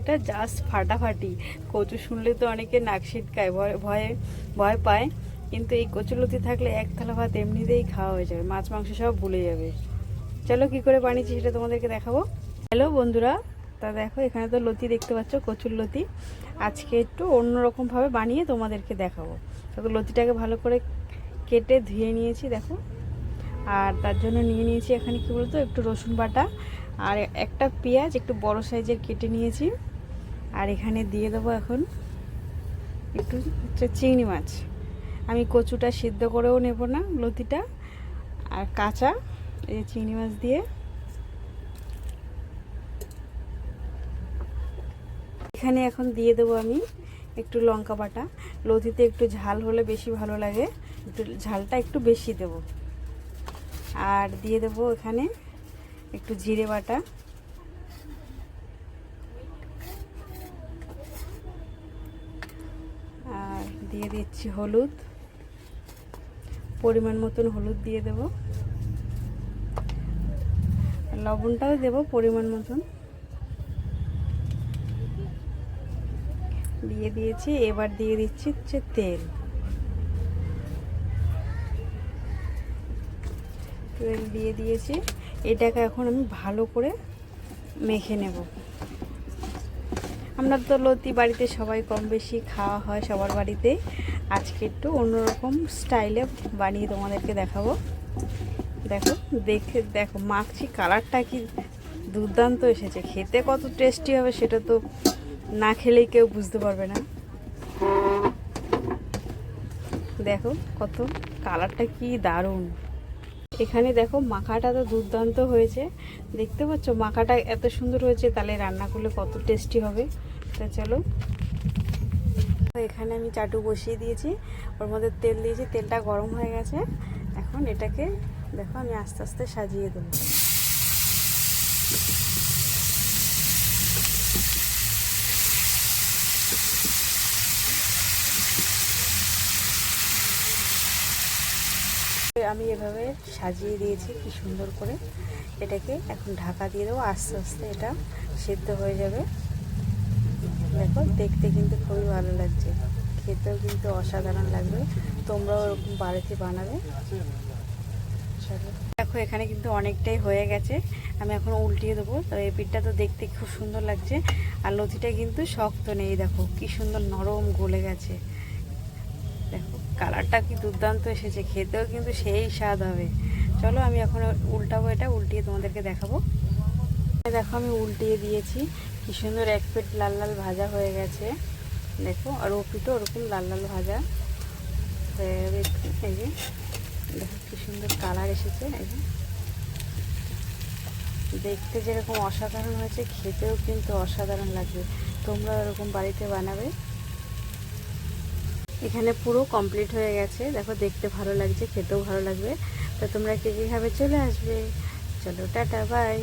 এটা জাস্ট ফাটাফাটি। কচু শুনলে তো অনেকে নাক ছিটকায় ভয়, ভয়ে পায়। কিন্তু এই কচুলতি থাকলে এক থালা ভাত এমনিতেই খাওয়া হয়ে যাবে, মাছ, মাংস সব ভুলে যাবে। চলো কি করে বানিয়েছি সেটা তোমাদেরকে দেখাবো। হ্যালো বন্ধুরা, তা দেখো এখানে তো লতি দেখতে পাচ্ছ, কচুর লতি। আজকে একটু অন্যরকমভাবে বানিয়ে তোমাদেরকে দেখাবো। তো লতিটাকে ভালো করে কেটে ধুয়ে নিয়েছি, দেখো। আর তার জন্য নিয়ে নিয়েছি এখানে কী বলতো, একটু রসুন বাটা। আর একটা পেঁয়াজ একটু বড় সাইজের কেটে নিয়েছি। আর এখানে দিয়ে দেবো এখন একটু হচ্ছে চিংড়ি মাছ। আমি কচুটা সিদ্ধ করেও নেব না, লতিটা। আর কাঁচা, এই চিংড়ি মাছ দিয়ে। এখানে এখন দিয়ে দেবো আমি একটু লঙ্কা বাটা। লতিতে একটু ঝাল হলে বেশি ভালো লাগে। একটু ঝালটা একটু বেশি দেব। আর দিয়ে দেবো এখানে একটু জিরে বাটা। আর দিয়ে দিচ্ছি হলুদ। পরিমাণ মতন হলুদ দিয়ে দেব। লবণটাও দেব পরিমাণ মতন। দিয়ে দিয়েছি, এবার দিয়ে দিচ্ছি হচ্ছে তেল। তেল দিয়ে দিয়েছি। এটাকে এখন আমি ভালো করে মেখে নেব। আমরা তো লতি বাড়িতে সবাই কম বেশি খাওয়া হয় সবার বাড়িতে। আজকে একটু অন্যরকম স্টাইলে বানিয়ে তোমাদেরকে দেখাবো। দেখো, দেখে, দেখো, মাখছি কালারটা কি দুর্দান্ত এসেছে। খেতে কত টেস্টি হবে সেটা তো না খেলেই কেউ বুঝতে পারবে না। দেখো, কত কালারটা কি দারুণ। এখানে দেখো মাখাটা তো দুর্দান্ত হয়েছে। দেখতে পাচ্ছ মাখাটা এত সুন্দর হয়েছে, তাহলে রান্না করলে কত টেস্টি হবে। তা চলো। এখানে আমি চাটু বসিয়ে দিয়েছি, ওর মধ্যে তেল দিয়েছি, তেলটা গরম হয়ে গেছে। এখন এটাকে দেখো আমি আস্তে আস্তে সাজিয়ে দেবো। আমি এভাবে সাজিয়ে দিয়েছি, কি সুন্দর করে। এটাকে এখন ঢাকা দিয়ে দেবো, আস্তে আস্তে এটা সেদ্ধ হয়ে যাবে। দেখো, দেখতে কিন্তু খুবই ভালো লাগছে। খেতেও কিন্তু অসাধারণ লাগবে। তোমরাও ওরকম বাড়িতে বানাবে। দেখো, এখানে কিন্তু অনেকটাই হয়ে গেছে। আমি এখন উল্টিয়ে দেবো। তো এই পিঠটা তো দেখতে খুব সুন্দর লাগছে। আর লতিটা কিন্তু শক্ত নেই, দেখো, কি সুন্দর নরম গলে গেছে। কালারটা কি দুর্দান্ত এসেছে, খেতেও কিন্তু সেই স্বাদ হবে। চলো আমি এখন উল্টাবো এটা, উল্টিয়ে তোমাদেরকে দেখাবো। দেখো আমি উল্টিয়ে দিয়েছি, কি সুন্দর এক প্লেট লাল লাল ভাজা হয়ে গেছে। দেখো, আর ও পিঠও ওরকম লাল লাল ভাজা। হয়ে যাবে এই যে, দেখো কি সুন্দর কালার এসেছে, এই যে। দেখতে যেরকম অসাধারণ হয়েছে, খেতেও কিন্তু অসাধারণ লাগবে। তোমরা ওরকম বাড়িতে বানাবে। এখানে পুরো কমপ্লিট হয়ে গেছে। দেখো, দেখতে ভালো লাগছে, খেতেও ভালো লাগবে। তো তোমরা কে কীভাবে চলে আসবে। চলো, টাটা বাই